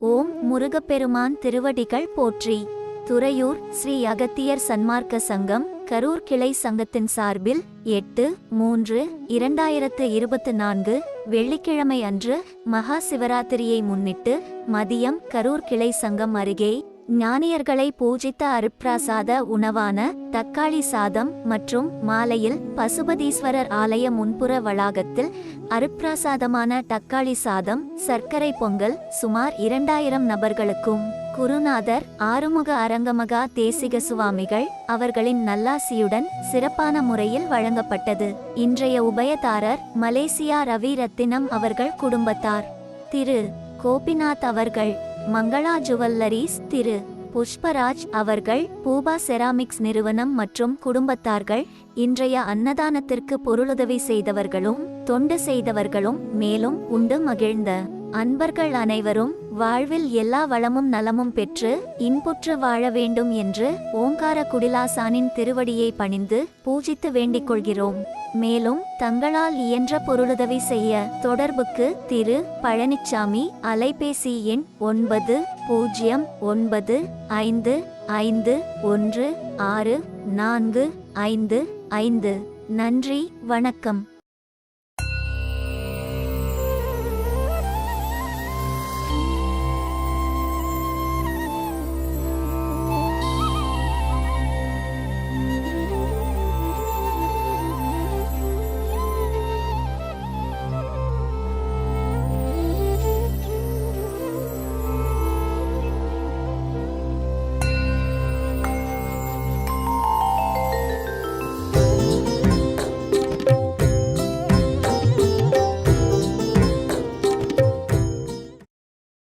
ஓம் முருகப்பெருமான் திருவடிகள் போற்றி. துறையூர் ஸ்ரீ அகத்தியர் சன்மார்க்க சங்கம் கரூர் கிளை சங்கத்தின் சார்பில் எட்டு மூன்று இரண்டாயிரத்து இருபத்து நான்கு வெள்ளிக்கிழமை அன்று மகா சிவராத்திரியை முன்னிட்டு மதியம் கரூர் கிளை சங்கம் அருகே ஞானியர்களை பூஜித்த அருப்பிராசாத உணவான தக்காளி சாதம் மற்றும் மாலையில் பசுபதீஸ்வரர் ஆலய முன்புற வளாகத்தில் அருப்பிராசாதமான தக்காளி சாதம் சர்க்கரை பொங்கல் சுமார் இரண்டாயிரம் நபர்களுக்கும் குருநாதர் ஆறுமுக அரங்கமகா தேசிக சுவாமிகள் அவர்களின் நல்லாசியுடன் சிறப்பான முறையில் வழங்கப்பட்டது. இன்றைய உபயதாரர் மலேசியா ரவி ரத்தினம் அவர்கள் குடும்பத்தார். திரு. கோபிநாத் அவர்கள் மங்களா ஜுவல்லரிஸ் திரு. புஷ்பராஜ் அவர்கள் பூபா செராமிக்ஸ் நிறுவனம் மற்றும் குடும்பத்தார்கள் இன்றைய அன்னதானத்திற்கு பொருளுதவி செய்தவர்களும் தொண்டு செய்தவர்களும் மேலும் உண்டு மகிழ்ந்த அன்பர்கள் அனைவரும் வாழ்வில் எல்லா வளமும் நலமும் பெற்று இன்புற்று வாழ வேண்டும் என்று ஓங்கார குடிலாசானின் திருவடியை பணிந்து பூஜித்து வேண்டிக் கொள்கிறோம். மேலும் தங்களால் இயன்ற பொருளுதவி செய்ய தொடர்புக்கு திரு பழனிச்சாமி அலைபேசி எண் ஒன்பது பூஜ்ஜியம் ஒன்பது ஐந்து ஐந்து ஒன்று ஆறு நான்கு ஐந்து ஐந்து. நன்றி வணக்கம்.